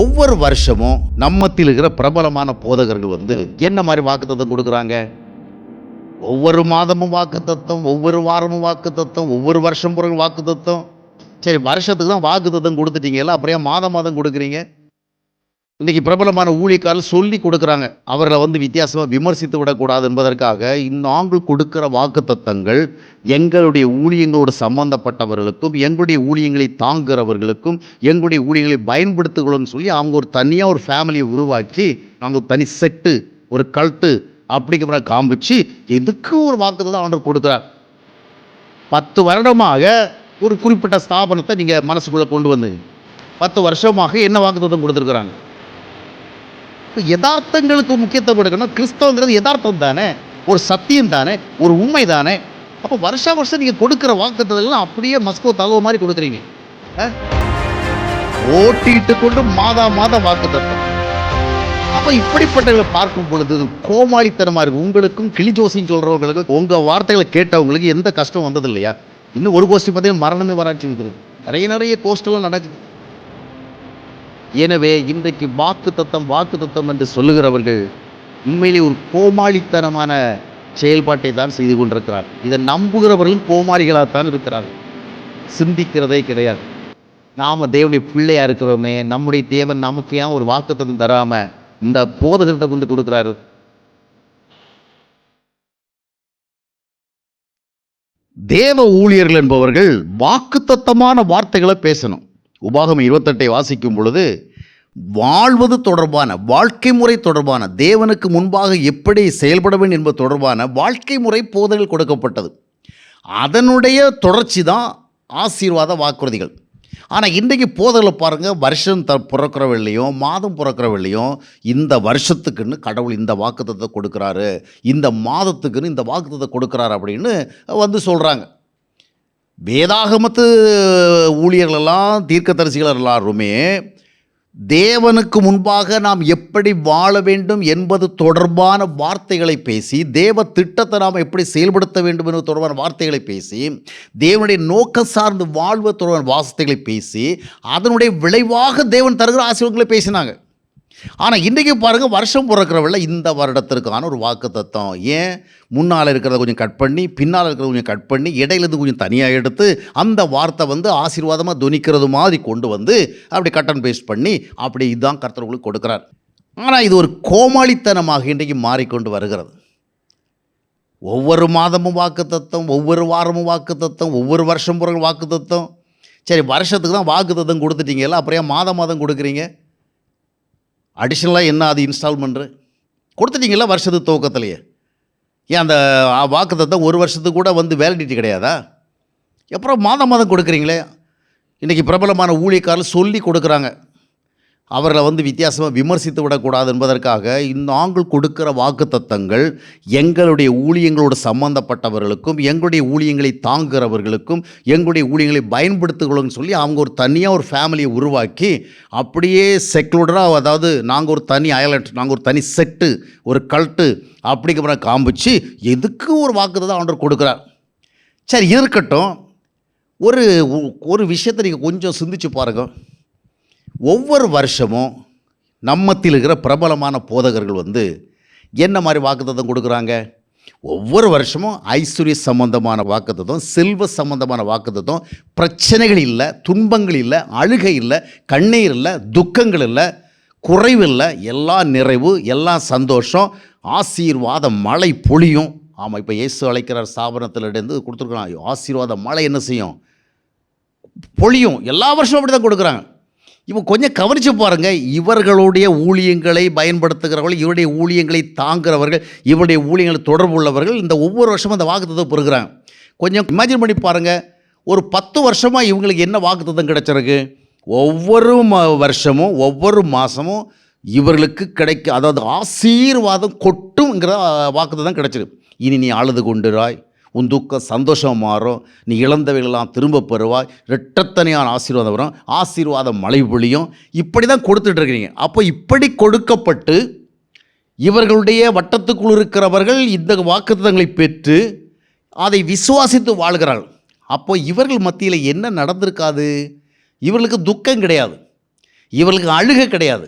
ஒவ்வொரு வருஷமும் நம்மத்தில் இருக்கிற பிரபலமான போதகர்கள் வந்து என்ன மாதிரி வாக்குத்தத்தம் கொடுக்குறாங்க? ஒவ்வொரு மாதமும் வாக்குத்தத்தம் ஒவ்வொரு வாரமும் வாக்குத்தத்தம் ஒவ்வொரு வருஷம் பிறகு வாக்குத்தத்தம். சரி வருஷத்துக்கு தான் வாக்குத்தத்தம் கொடுத்துட்டீங்கல்ல அப்புறம் ஏன் மாதம் மாதம் கொடுக்குறீங்க. இன்றைக்கி பிரபலமான ஊழியக்காரர் சொல்லி கொடுக்குறாங்க. அவர்களை வந்து வித்தியாசமாக விமர்சித்து விடக்கூடாது என்பதற்காக நாங்கள் கொடுக்குற வாக்கு தத்தங்கள் எங்களுடைய ஊழியங்களோடு சம்பந்தப்பட்டவர்களுக்கும் எங்களுடைய ஊழியங்களை தாங்குகிறவர்களுக்கும் எங்களுடைய ஊழியங்களை பயன்படுத்துகிறோம்னு சொல்லி அவங்க ஒரு தனியாக ஒரு ஃபேமிலியை உருவாக்கி நாங்கள் ஒரு தனி செட்டு ஒரு கல்ட்டு அப்படிங்கிற காமிச்சு எதுக்கு ஒரு வாக்குத்தத்தம் ஆண்டவர் கொடுக்குறார்? பத்து வருடமாக ஒரு குறிப்பிட்ட ஸ்தாபனத்தை நீங்கள் மனசுக்குள்ளே கொண்டு வந்து பத்து வருஷமாக என்ன வாக்குத்தம் கொடுத்துருக்குறாங்க? இப்போ யதார்த்தங்களுக்கு முக்கியத்துவம் கொடுக்கணும் கிறிஸ்தவங்கிறது யதார்த்தம் தானே? ஒரு சத்தியம் தானே? ஒரு உண்மை தானே? அப்போ வருஷா வருஷம் நீங்கள் கொடுக்குற வாக்குத்தத்தெல்லாம் அப்படியே மஸ்கோ தகவல் மாதிரி கொடுக்குறீங்க. ஓட்டிட்டு கொண்டு மாதா மாதம் வாக்குத்தத்தம். அப்போ இப்படிப்பட்டவர்களை பார்க்கும் பொழுது கோமாளித்தனமாக இருக்கு. உங்களுக்கும் கிளி ஜோசின்னு சொல்கிறவங்களுக்கு உங்கள் வார்த்தைகளை கேட்டவங்களுக்கு எந்த கஷ்டம் வந்தது இல்லையா இன்னும் ஒரு கோஷ்டி பார்த்தீங்கன்னா மரணமே வராட்சி இருக்குது நிறைய நிறைய கோஷ்டெல்லாம் நடக்குது. எனவே இன்றைக்கு வாக்கு தத்தம் வாக்கு தத்தம் என்று சொல்லுகிறவர்கள் உண்மையிலே ஒரு கோமாளித்தனமான செயல்பாட்டை தான் செய்து கொண்டிருக்கிறார். இதை நம்புகிறவர்களும் கோமாளிகளாகத்தான் இருக்கிறார்கள். சிந்திக்கிறதே கிடையாது. நாம் தேவனுடைய பிள்ளையாக இருக்கிறோமே நம்முடைய தேவன் நமக்கு ஏன் ஒரு வாக்குத்தத்தம் தராமல் இந்த போதகர்கிட்ட கொண்டு கொடுக்குறாரு? தேவ ஊழியர்கள் என்பவர்கள் வாக்குத்தத்தமான வார்த்தைகளை பேசணும். உபாகம் இருபத்தெட்டை வாசிக்கும் பொழுது வாழ்வது தொடர்பான வாழ்க்கை முறை தொடர்பான தேவனுக்கு முன்பாக எப்படி செயல்பட வேண்டும் என்பது தொடர்பான வாழ்க்கை முறை போதனைகள் கொடுக்கப்பட்டது. அதனுடைய தொடர்ச்சி தான் ஆசீர்வாத வாக்குறுதிகள். ஆனால் இன்றைக்கு போதலை பாருங்கள் வருஷம் த பிறக்கிறவில்லையும் மாதம் பிறக்கிறவில்லையும் இந்த வருஷத்துக்குன்னு கடவுள் இந்த வாக்குத்தத்தை கொடுக்குறாரு இந்த மாதத்துக்குன்னு இந்த வாக்குத்தத்தை கொடுக்குறாரு அப்படின்னு வந்து சொல்கிறாங்க வேதாகமத்து ஊழியர்களெல்லாம் தீர்க்கதரிசிகள் எல்லாருமே தேவனுக்கு முன்பாக நாம் எப்படி வாழ வேண்டும் என்பது தொடர்பான வார்த்தைகளை பேசி தேவ திட்டத்தை நாம் எப்படி செயல்படுத்த வேண்டும் என்பது தொடர்பான வார்த்தைகளை பேசி தேவனுடைய நோக்க சார்ந்து வாழ்வு தொடர்பான வார்த்தைகளை பேசி அதனுடைய விளைவாக தேவன் தருகிற ஆசீர்வாதங்களை பேசினாங்க. ஆனால் இன்றைக்கி பாருங்கள் வருஷம் பிறக்கிறவில்ல இந்த வருடத்திற்கான ஒரு வாக்கு தத்துவம் ஏன்? முன்னால் இருக்கிறத கொஞ்சம் கட் பண்ணி பின்னால் இருக்கிறத கொஞ்சம் கட் பண்ணி இடையிலேருந்து கொஞ்சம் தனியாக எடுத்து அந்த வார்த்தை வந்து ஆசீர்வாதமாக துணிக்கிறது மாதிரி கொண்டு வந்து அப்படி கட் அண்ட் பேஸ்ட் பண்ணி அப்படி இதுதான் கர்த்தர்களுக்கு கொடுக்குறார். ஆனால் இது ஒரு கோமாளித்தனமாக இன்றைக்கு மாறிக்கொண்டு வருகிறது. ஒவ்வொரு மாதமும் வாக்கு தத்துவம் ஒவ்வொரு வாரமும் வாக்கு தத்துவம் ஒவ்வொரு வருஷம் பிறகு வாக்கு தத்துவம் சரி வருஷத்துக்கு தான் வாக்கு தத்துவம் கொடுத்துட்டீங்கல்ல அப்புறம் ஏன் மாதம் மாதம் கொடுக்குறீங்க? அடிஷ்னலாக என்ன அது இன்ஸ்டால்மெண்ட்டு கொடுத்துட்டீங்களா வருஷத்து துவக்கத்துலையே. ஏன் அந்த வாக்குத்தத்தை ஒரு வருஷத்துக்கு கூட வந்து வேலிடிட்டி கிடையாதா? அப்புறம் மாதம் மாதம் கொடுக்குறீங்களே? இன்றைக்கி பிரபலமான ஊழியக்காரர் சொல்லி கொடுக்குறாங்க. அவர்களை வந்து வித்தியாசமாக விமர்சித்து விடக்கூடாது என்பதற்காக நாங்கள் கொடுக்கிற வாக்குத்தத்தங்கள் எங்களுடைய ஊழியங்களோடு சம்பந்தப்பட்டவர்களுக்கும் எங்களுடைய ஊழியங்களை தாங்குகிறவர்களுக்கும் எங்களுடைய ஊழியங்களை பயன்படுத்துகிறோம்னு சொல்லி அவங்க ஒரு தனியாக ஒரு ஃபேமிலியை உருவாக்கி அப்படியே செக்லூடராக அதாவது நாங்கள் ஒரு தனி ஐலண்ட் நாங்கள் ஒரு தனி செட்டு ஒரு கல்ட்டு அப்படிங்கிற காமிச்சு எதுக்கு ஒரு வாக்குத்தத்தம் ஆண்டவர் கொடுக்குறார்? சரி இருக்கட்டும். ஒரு ஒரு விஷயத்தை நீங்கள் கொஞ்சம் சிந்திச்சு பாருங்கள் ஒவ்வொரு வருஷமும் நம்மத்தில் இருக்கிற பிரபலமான போதகர்கள் வந்து என்ன மாதிரி வாக்குத்தத்தம் கொடுக்குறாங்க? ஒவ்வொரு வருஷமும் ஐஸ்வர்ய சம்பந்தமான வாக்குத்தத்தம் செல்வ சம்பந்தமான வாக்குத்தத்தம் பிரச்சனைகள் இல்லை துன்பங்கள் இல்லை அழுகை இல்லை கண்ணீர் இல்லை துக்கங்கள் இல்லை குறைவு இல்லை எல்லா நிறைவு எல்லா சந்தோஷம் ஆசீர்வாத மழை பொழியும். ஆமாம் இப்போ இயேசு அழைக்கிறார் ஸ்தாபனத்திலிருந்து கொடுத்துருக்கலாம். ஆசீர்வாத மழை என்ன செய்யும்? பொழியும். எல்லா வருஷமும் அப்படி தான் கொடுக்குறாங்க. இப்போ கொஞ்சம் கவனித்து பாருங்கள் இவர்களுடைய ஊழியங்களை பயன்படுத்துகிறவர்கள் இவருடைய ஊழியங்களை தாங்குகிறவர்கள் இவருடைய ஊழியங்களை தொடர்பு உள்ளவர்கள் இந்த ஒவ்வொரு வருஷமும் அந்த வாக்குத்தத்தை பெறுகிறாங்க. கொஞ்சம் இமேஜின் பண்ணி பாருங்கள் ஒரு பத்து வருஷமாக இவங்களுக்கு என்ன வாக்குத்தம் கிடச்சிருக்கு? ஒவ்வொரு ம வருஷமும் ஒவ்வொரு மாதமும் இவர்களுக்கு கிடைக்க அதாவது ஆசீர்வாதம் கொட்டுங்கிற வாக்குத்தத்தம் கிடைச்சிருக்கு. இனி நீ அழுது கொண்டுராய் உன் துக்கம் சந்தோஷம் மாறும். நீ இழந்தவைகளெல்லாம் திரும்ப பெறுவாய். ரெட்டத்தனையான ஆசீர்வாதம் வரும். ஆசீர்வாதம் மழை பொழியும். இப்படி தான் கொடுத்துட்ருக்கிறீங்க. அப்போ இப்படி கொடுக்கப்பட்டு இவர்களுடைய வட்டத்துக்குள் இருக்கிறவர்கள் இந்த வாக்குத்தங்களை பெற்று அதை விசுவாசித்து வாழ்கிறார்கள். அப்போ இவர்கள் மத்தியில் என்ன நடந்திருக்காது? இவர்களுக்கு துக்கம் கிடையாது. இவர்களுக்கு அழுகை கிடையாது.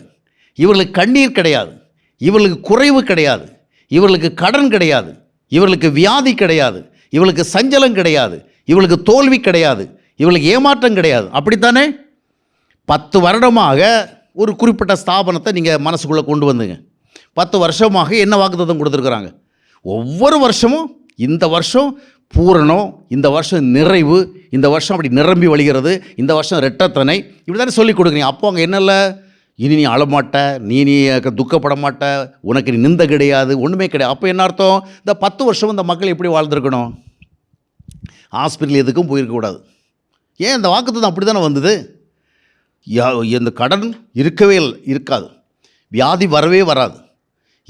இவர்களுக்கு கண்ணீர் கிடையாது. இவர்களுக்கு குறைவு கிடையாது. இவர்களுக்கு கடன் கிடையாது. இவர்களுக்கு வியாதி கிடையாது. இவளுக்கு சஞ்சலம் கிடையாது இவளுக்கு தோல்வி கிடையாது இவளுக்கு ஏமாற்றம் கிடையாது. அப்படித்தானே? பத்து வருடமாக ஒரு குறிப்பிட்ட ஸ்தாபனத்தை நீங்கள் மனசுக்குள்ளே கொண்டு வந்துங்க. பத்து வருஷமாக என்ன வாக்குத்தத்தம் கொடுத்துருக்குறாங்க? ஒவ்வொரு வருஷமும் இந்த வருஷம் பூரணம் இந்த வருஷம் நிறைவு இந்த வருஷம் அப்படி நிரம்பி வழிகிறது இந்த வருஷம் ரெட்டத்தனை இப்படி தானே சொல்லி கொடுக்குறீங்க. அப்போ அங்கே என்னல்ல? இனி நீ அழமாட்ட நீ நீ துக்கப்பட மாட்ட உனக்கு நீ நிந்த கிடையாது ஒன்றுமே கிடையாது. அப்போ என்ன அர்த்தம்? இந்த பத்து வருஷம் இந்த மக்கள் எப்படி வாழ்ந்துருக்கணும்? ஹாஸ்பிட்டல் எதுக்கும் போயிருக்கக்கூடாது ஏன் இந்த வாக்குத்தத்தம் அப்படி தானே வந்தது? யா இந்த கடன் இருக்கவே இல்லை இருக்காது. வியாதி வரவே வராது.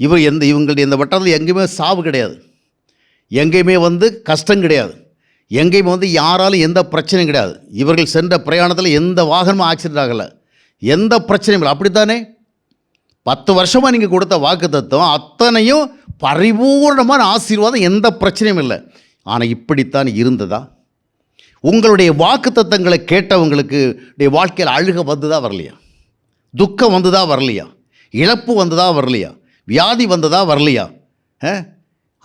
இவர் எந்த இவங்களுடைய இந்த வட்டத்தில் எங்கேயுமே சாவு கிடையாது. எங்கேயுமே வந்து கஷ்டம் கிடையாது. எங்கேயுமே வந்து யாராலும் எந்த பிரச்சனையும் கிடையாது. இவர்கள் சென்ற பிரயாணத்தில் எந்த வாகனமும் ஆக்சிடென்ட் ஆகலை. எந்த பிரச்சனையும் இல்லை. அப்படித்தானே? பத்து வருஷமாக நீங்கள் கொடுத்த வாக்கு தத்துவம் அத்தனையும் பரிபூர்ணமான ஆசீர்வாதம் எந்த பிரச்சனையும் இல்லை. ஆனால் இப்படித்தான் இருந்ததா? உங்களுடைய வாக்கு தத்தங்களை கேட்டவங்களுக்கு உடைய வாழ்க்கையில் அழுக வந்ததா வரலையா? துக்கம் வந்ததா வரலையா? இழப்பு வந்ததா வரலையா? வியாதி வந்ததா வரலையா?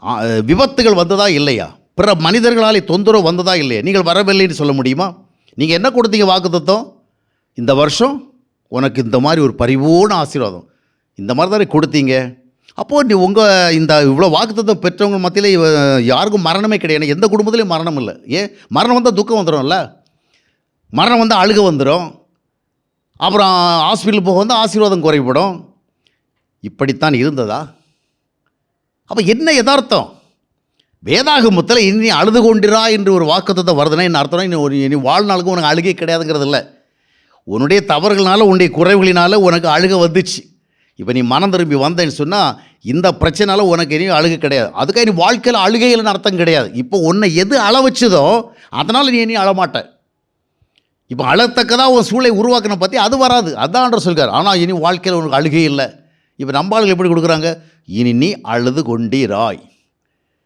ஆ, விபத்துகள் வந்ததா இல்லையா? பிற மனிதர்களாலே தொந்தரவு வந்ததா இல்லையா? நீங்கள் வரவில்லைன்னு சொல்ல முடியுமா? நீங்கள் என்ன கொடுத்தீங்க வாக்கு இந்த வருஷம்? உனக்கு இந்த மாதிரி ஒரு பரிபூர்ண ஆசீர்வாதம். இந்த மாதிரி தானே கொடுத்தீங்க. அப்போது நீ உங்கள் இந்த இவ்வளோ வாக்குத்தத்தம் பெற்றவங்க மத்தியில் யாருக்கும் மரணமே கிடையாது. எந்த குடும்பத்துலேயும் மரணம் இல்லை. ஏன்? மரணம் வந்தால் துக்கம் வந்துடும்ல மரணம் வந்தால் அழுக வந்துடும் அப்புறம் ஹாஸ்பிட்டல் போக வந்து ஆசீர்வாதம் குறைபடும். இப்படித்தான் இருந்ததா? அப்போ என்ன யதார்த்தம்? வேதாகமத்தில் இனி அழுது கொண்டிரா என்று ஒரு வாக்குத்தத்தை வருதுன்னா என்ன அர்த்தம்னா இனி ஒரு இனி வாழ்நாளுக்கும் உனக்கு அழுகை கிடையாதுங்கிறது இல்லை. உன்னுடைய தவறுகளால உன்னுடைய குறைவுகளினால உனக்கு அழுக வந்துச்சு. இப்போ நீ மனம் திரும்பி வந்தேன்னு சொன்னால் இந்த பிரச்சனைனால உனக்கு இனி அழுக கிடையாது. அதுக்காக நீ வாழ்க்கையில் அழுகையில்னு அர்த்தம் கிடையாது. இப்போ உன்னை எது அள வச்சதோ அதனால் நீ இனி அழமாட்ட. இப்போ அழத்தக்கதாக உன் சூழலை உருவாக்கின பற்றி அது வராது. அதான் சொல்கிறார் ஆனால் இனி வாழ்க்கையில் உனக்கு அழுகை இல்லை. இப்போ நம்ம ஆளுகள் எப்படி கொடுக்குறாங்க? இனி நீ அழுது கொண்டீராய்.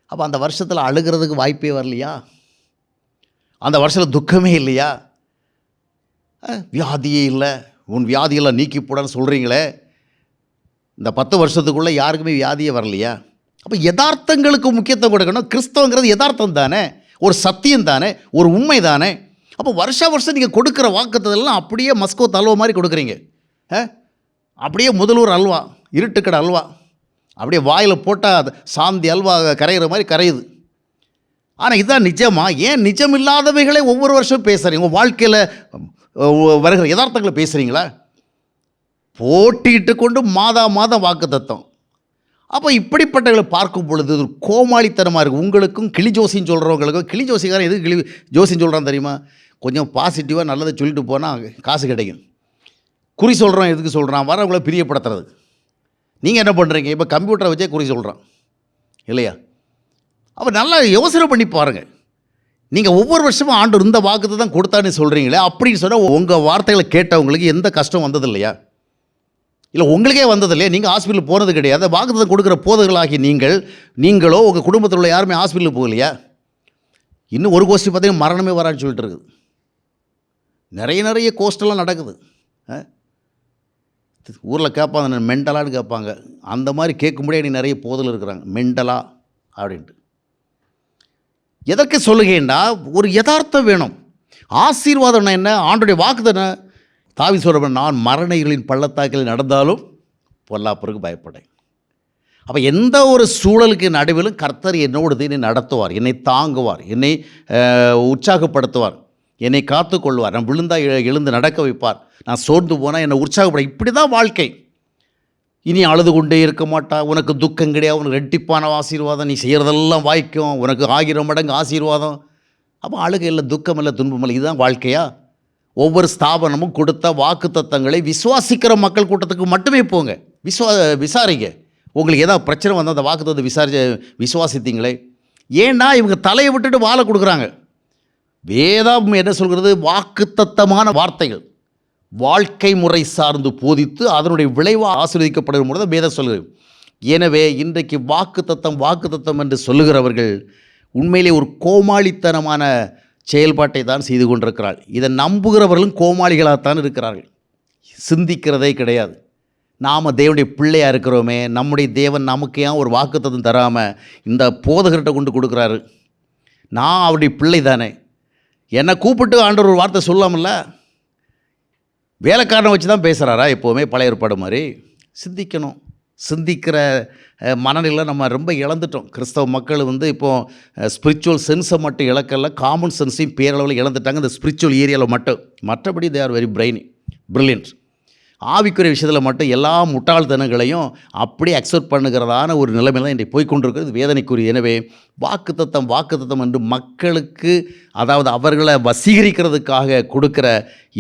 அப்போ அந்த வருஷத்தில் அழுகிறதுக்கு வாய்ப்பே வரலையா? அந்த வருஷத்தில் துக்கமே இல்லையா? வியாதியே இல்லை. உன் வியாதியெல்லாம் நீக்கி போடான்னு சொல்கிறீங்களே இந்த பத்து வருஷத்துக்குள்ளே யாருக்குமே வியாதியே வரலையா? அப்போ யதார்த்தங்களுக்கு முக்கியத்துவம் கொடுக்கணும். கிறிஸ்தவங்கிறது யதார்த்தம் தானே. ஒரு சத்தியம் தானே. ஒரு உண்மை தானே. அப்போ வருஷ வருஷம் நீங்கள் கொடுக்குற வாக்குத்ததெல்லாம் அப்படியே மஸ்கோ தல்வா மாதிரி கொடுக்குறீங்க. ஆ? அப்படியே முதல்வர் அல்வா இருட்டுக்கடை அல்வா. அப்படியே வாயில் போட்டால் சாந்தி அல்வா கரையிற மாதிரி கரையுது. ஆனால் இதுதான் நிஜமா? ஏன் நிஜம் இல்லாதவைகளே ஒவ்வொரு வருஷம் பேசுகிறீங்க உங்கள் வாழ்க்கையில் வருகிற யதார்த்தங்களை பேசுகிறீங்களா போட்டியிட்டு கொண்டு மாதா மாதம் வாக்கு தத்தம். அப்போ இப்படிப்பட்டவர்களை பார்க்கும் பொழுது ஒரு கோமாளித்தனமாக இருக்குது உங்களுக்கும் கிளி ஜோசின்னு சொல்கிறவங்களுக்கும் கிளி ஜோசிக்காரன் எதுக்கு கிளி ஜோசின்னு சொல்கிறான் தெரியுமா? கொஞ்சம் பாசிட்டிவாக நல்லதை சொல்லிட்டு போனால் காசு கிடைக்கும். குறி சொல்கிறான் எதுக்கு சொல்கிறான் வரவங்கள பிரியப்படுத்துறது நீங்கள் என்ன பண்ணுறீங்க இப்போ கம்ப்யூட்டரை வச்சே குறி சொல்கிறான் இல்லையா? அப்போ நல்லா யோசனை பண்ணி பாருங்கள் நீங்கள் ஒவ்வொரு வருஷமும் ஆண்டு இந்த வாக்குத்தை தான் கொடுத்தான்னு சொல்கிறீங்களே அப்படின்னு சொன்னால் உங்கள் வார்த்தைகளை கேட்டவங்களுக்கு எந்த கஷ்டம் வந்தது இல்லையா இல்லை உங்களுக்கே வந்தது இல்லையா நீங்கள் ஹாஸ்பிட்டல் போனது கிடையாது. வாக்குத்தம் கொடுக்குற போதகளாகி நீங்கள் நீங்களோ உங்கள் குடும்பத்தில் உள்ள யாருமே ஹாஸ்பிட்டலுக்கு போகலையா? இன்னும் ஒரு கோஷ்டி பார்த்தீங்கன்னா மரணமே வரான்னு சொல்லிட்டு இருக்குது. நிறைய நிறைய கோஸ்டெல்லாம் நடக்குது. ஊரில் கேட்பாங்க மெண்டலான்னு கேட்பாங்க அந்த மாதிரி கேட்கும்படியே நீ நிறைய போதல் இருக்கிறாங்க. மெண்டலா அப்படின்ட்டு. எதற்கு சொல்லுகேண்டா ஒரு யதார்த்தம் வேணும். ஆசீர்வாதம்னா என்ன? ஆண்டுடைய வாக்குதன தாவி சொல்கிறவன் நான் மரணைகளின் பள்ளத்தாக்கில் நடந்தாலும் பொல்லாப்பருக்கு பயப்படேன். அப்போ எந்த ஒரு சூழலுக்கு நடுவிலும் கர்த்தர் என்னோடு என்னை நடத்துவார். என்னை தாங்குவார். என்னை உற்சாகப்படுத்துவார். என்னை காத்துக்கொள்வார். நான் விழுந்தால் எழுந்து நடக்க வைப்பார். நான் சோர்ந்து போனால் என்னை உற்சாகப்பட இப்படி தான் வாழ்க்கை. இனி அழுது கொண்டே இருக்க மாட்டா. உனக்கு துக்கம் கிடையாது. உனக்கு ரெட்டிப்பான ஆசீர்வாதம். நீ செய்கிறதெல்லாம் வாய்க்கும். உனக்கு ஆகிற மடங்கு ஆசீர்வாதம். அப்போ அழுகை இல்லை துக்கம் இல்லை துன்பம் இல்லை. இதுதான் வாழ்க்கையா? ஒவ்வொரு ஸ்தாபனமும் கொடுத்த வாக்குத்தத்தங்களை விசுவாசிக்கிற மக்கள் கூட்டத்துக்கு மட்டுமே போங்க. விஸ்வா விசாரிங்க. உங்களுக்கு ஏதாவது பிரச்சனை வந்தால் அந்த வாக்குத்தத்தை விசாரிச்சு விசுவாசித்தீங்களே. ஏன்னா இவங்க தலையை விட்டுட்டு வாழை கொடுக்குறாங்க. வேதம் என்ன சொல்கிறது? வாக்குத்தத்தமான வார்த்தைகள். வாழ்க்கை முறை சார்ந்து போதித்து அதனுடைய விளைவாக ஆசீர்வதிக்கப்படுகிற பொழுது வேதம் சொல்கிறது. எனவே இன்றைக்கு வாக்குத்தத்தம் வாக்குத்தத்தம் என்று சொல்லுகிறவர்கள் உண்மையிலே ஒரு கோமாளித்தனமான செயல்பாட்டை தான் செய்து கொண்டிருக்கிறாள் இதை நம்புகிறவர்களும் கோமாளிகளாகத்தான் இருக்கிறார்கள். சிந்திக்கிறதே கிடையாது. நாம் தேவனுடைய பிள்ளையாக இருக்கிறோமே நம்முடைய தேவன் நமக்கு ஏன் ஒரு வாக்குத்தத்தம் தராமல் இந்த போதகர்கிட்ட கொண்டு கொடுக்குறாரு? நான் அவருடைய பிள்ளை தானே. என்னை கூப்பிட்டு ஆண்டவர் ஒரு வார்த்தை சொல்லாமல்ல? வேலைக்காரனை வச்சு தான் பேசுகிறாரா எப்போவுமே பழைய ஏற்பாடு மாதிரி? சிந்திக்கணும். சிந்திக்கிற மனநிலை நம்ம ரொம்ப இழந்துட்டோம். கிறிஸ்தவ மக்கள் வந்து இப்போது ஸ்பிரிச்சுவல் சென்ஸை மட்டும் இழக்கல. காமன் சென்ஸையும் பேரளவில் இழந்துட்டாங்க. இந்த ஸ்பிரிச்சுவல் ஏரியாவில் மட்டும். மற்றபடி they are very brain brilliant ஆவிக்குரிய விஷயத்தில் மட்டும் எல்லா முட்டாள்தனங்களையும் அப்படியே அக்செப்ட் பண்ணுகிறதான ஒரு நிலைமை தான் இன்றைக்கு போய்க்கொண்டிருக்கிறது. வேதனைக்குரிய. எனவே வாக்குத்தத்தம் வாக்குத்தத்தம் என்று மக்களுக்கு அதாவது அவர்களை வசீகரிக்கிறதுக்காக கொடுக்கிற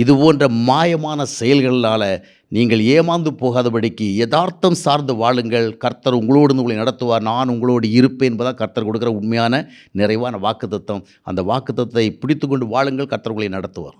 இது போன்ற மாயமான செயல்களால் நீங்கள் ஏமாந்து போகாதபடிக்கு யதார்த்தம் சார்ந்து வாழுங்கள். கர்த்தர் உங்களோடு உங்களை நடத்துவார். நான் உங்களோடு இருப்பேன் என்பதாக கர்த்தர் கொடுக்குற உண்மையான நிறைவான வாக்குத்தத்தம். அந்த வாக்குத்தத்தை பிடித்து கொண்டு வாழுங்கள். கர்த்தர் உங்களை நடத்துவார்.